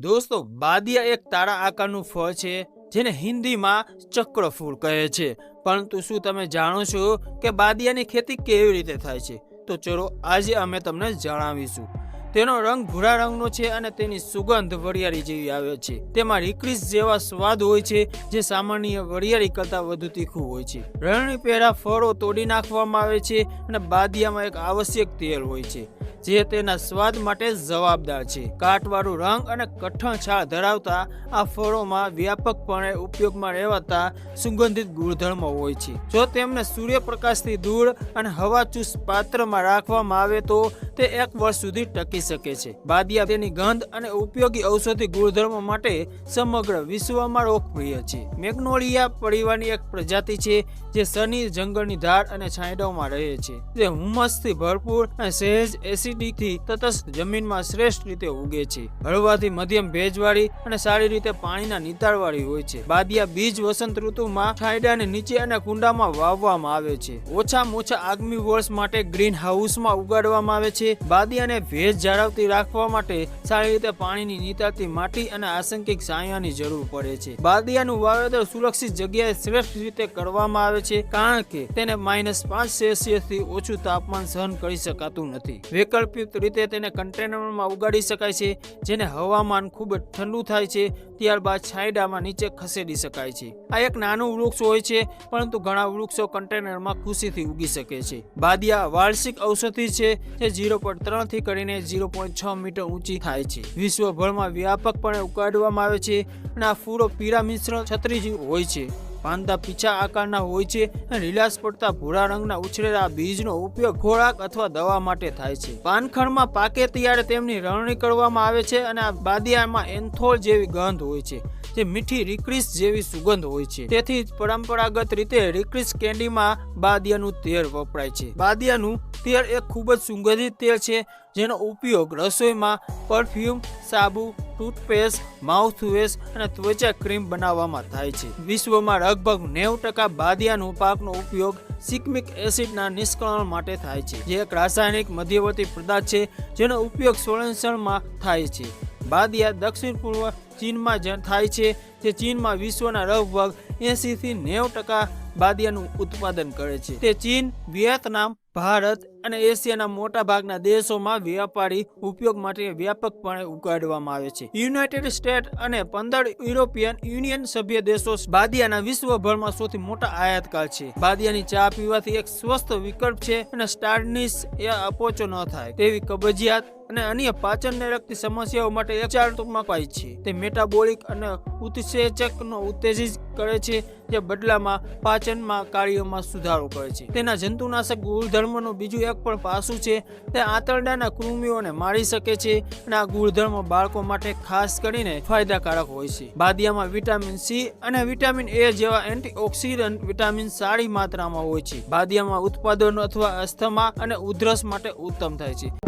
દોસ્તો, બાદિયા એક તારા આકારનું ફળ છે, જેને હિન્દીમાં ચક્ર ફૂલ કહે છે. પરંતુ શું તમે જાણો છો કે બાદિયાની ખેતી કેવી રીતે થાય છે? તો ચલો, આજે અમે તમને જણાવીશું. તેનો રંગ ભૂરા રંગનો છે અને તેની સુગંધ વરિયાળી જેવી આવે છે. તેમાં રીક્રીસ જેવા સ્વાદ હોય છે, જે સામાન્ય વરિયાળી કરતાં વધુ તીખું હોય છે. રણની પહેરા ફળો તોડી નાખવામાં આવે છે અને બાદિયામાં એક આવશ્યક તેલ હોય છે. જે તેના સ્વાદ માટે જવાબદાર છે. કાટવાળું રંગ અને કઠણ છાળ ધરાવતા આ ફળોમાં વ્યાપકપણે ઉપયોગમાં રહેવાતા સુગંધિત ગુણધર્મો હોય છે. જો તેમને સૂર્યપ્રકાશથી દૂર અને હવાચુસ્ત પાત્રમાં રાખવામાં આવે તો તે એક વર્ષ સુધી ટકી શકે છે. બાદિયા તેની ગંધ અને ઉપયોગી ઔષધિ ગુણધર્મો માટે સમગ્ર વિશ્વમાં લોકપ્રિય છે. મેગ્નોલિયા પરિવારની એક પ્રજાતિ છે, જે સની જંગલની ધાર અને છાંયડાઓમાં રહે છે. તે હુમસથી ભરપૂર અને સહેજ એસિડિકથી તટસ્થ જમીનમાં શ્રેષ્ઠ રીતે ઉગે છે. હળવાથી મધ્યમ ભેજવાળી અને સારી રીતે પાણીના નિતાળવાળી હોય છે. બાદિયા બીજ વસંત ઋતુમાં છાંયડાને નીચે અને કુંડામાં વાવવામાં આવે છે. ઓછામાં ઓછા આગામી વર્ષ માટે ગ્રીન હાઉસમાં ઉગાડવામાં આવે છે. બાદિયાને ભેજ જાળવતી રાખવા માટે સારી રીતે પાણીની નીતાતી માટી અને આસંકિક સાયાની જરૂર પડે છે. બાદિયાનું વાવેતર સુરક્ષિત જગ્યાએ શ્રેષ્ઠ રીતે કરવામાં આવે છે કારણ કે તેને માઇનસ પાંચ સેલ્સિયસથી ઓછું તાપમાન સહન કરી શકાતું નથી. વૈકલ્પિક રીતે તેને કન્ટેનરમાં ઉગાડી શકાય છે, જેને હવામાન ખૂબ જ ઠંડુ થાય છે, ત્યારબાદ છાંયડામાં નીચે ખસેડી શકાય છે. આ એક નાનું વૃક્ષ હોય છે, પરંતુ ઘણા વૃક્ષો કન્ટેનરમાં ખુશીથી ઉગી શકે છે. બાદિયા વાર્ષિક ઔષધિ છે, જે ઝીરો પોઈન્ટ ત્રણથી કરીને ઝીરો પોઈન્ટ છ મીટર ઊંચી થાય છે. વિશ્વભરમાં વ્યાપકપણે ઉગાડવામાં આવે છે અને આ ફૂલો પીળા મિશ્ર છત્રી જેવું હોય છે. પાંદા પીછા આકારના હોય છે અને લીલાશ પડતા ભૂરા રંગના ઉછરેલા બીજનો ઉપયોગ ખોરાક અથવા દવા માટે થાય છે. પાનખરમાં પાકે ત્યારે તેમની રણણી કરવામાં આવે છે અને આ બાદિયામાં એન્થોલ જેવી ગંધ હોય છે. જે મીઠી રીક્રીસ જેવી સુગંધ હોય છે. તેથી પરંપરાગત રીતે રીક્રીસ કેન્ડીમાં બાદિયાનું તેલ વપરાય છે. બાદિયાનું તેલ એક ખૂબ જ સુગંધિત તેલ છે, જેનો ઉપયોગ રસોઈમાં પરફ્યુમ, સાબુ, ટૂથપેસ્ટ, માઉથવેશ અને ત્વચા ક્રીમ બનાવવામાં થાય છે. વિશ્વમાં લગભગ નેવું ટકા બાદિયાનું પાકનો ઉપયોગ સિકમિક એસિડના નિષ્કલન માટે થાય છે. જે એક રાસાયણિક મધ્યવર્તી પદાર્થ છે, જેનો ઉપયોગ સંરક્ષણમાં થાય છે. બાદિયા દક્ષિણ પૂર્વ ચીનમાં જ થાય છે, જે ચીનમાં વિશ્વના લગભગ એંસી થી નેવું ટકા બાદિયાનું ઉત્પાદન કરે છે. તે ચીન, વિયેતનામ, ભારત અને એશિયાના મોટા ભાગના દેશોમાં વ્યાપારી ઉપયોગ માટે વ્યાપકપણે ઉગાડવામાં આવે છે. યુનાઇટેડ સ્ટેટ અને પંદર યુરોપિયન યુનિયન સભ્ય દેશો બાદિયાના વિશ્વભરમાં સૌથી મોટા આયાતકાર છે. બાદિયાની ચા પીવાથી એક સ્વસ્થ વિકલ્પ છે અને સ્ટાર્નિસ એ અપોચો ન થાય. તેવી કબજિયાત અને અન્ય પાચનને લગતી સમસ્યાઓ માટે એક ચાર્ટમાં પાય છે. તે મેટાબોલિક અને ઉત્સેચકનો ઉત્તેજિત કરે છે, જે બદલામાં પાચનમાં કાર્યોમાં સુધારો કરે છે. તેના જંતુનાશક ગુણધર્મનું બીજું એક પણ પાસું છે, તે આંતરડાના કૃમિઓને મારી શકે છે અને આ ગુણધર્મ બાળકો માટે ખાસ કરીને ફાયદાકારક હોય છે. બાદિયામાં વિટામિન સી અને વિટામિન એ જેવા એન્ટીઓક્સિડન્ટ વિટામિન સારી માત્રામાં હોય છે. બાદિયામાં ઉત્પાદનો અથવા અસ્થમા અને ઉધરસ માટે ઉત્તમ થાય છે.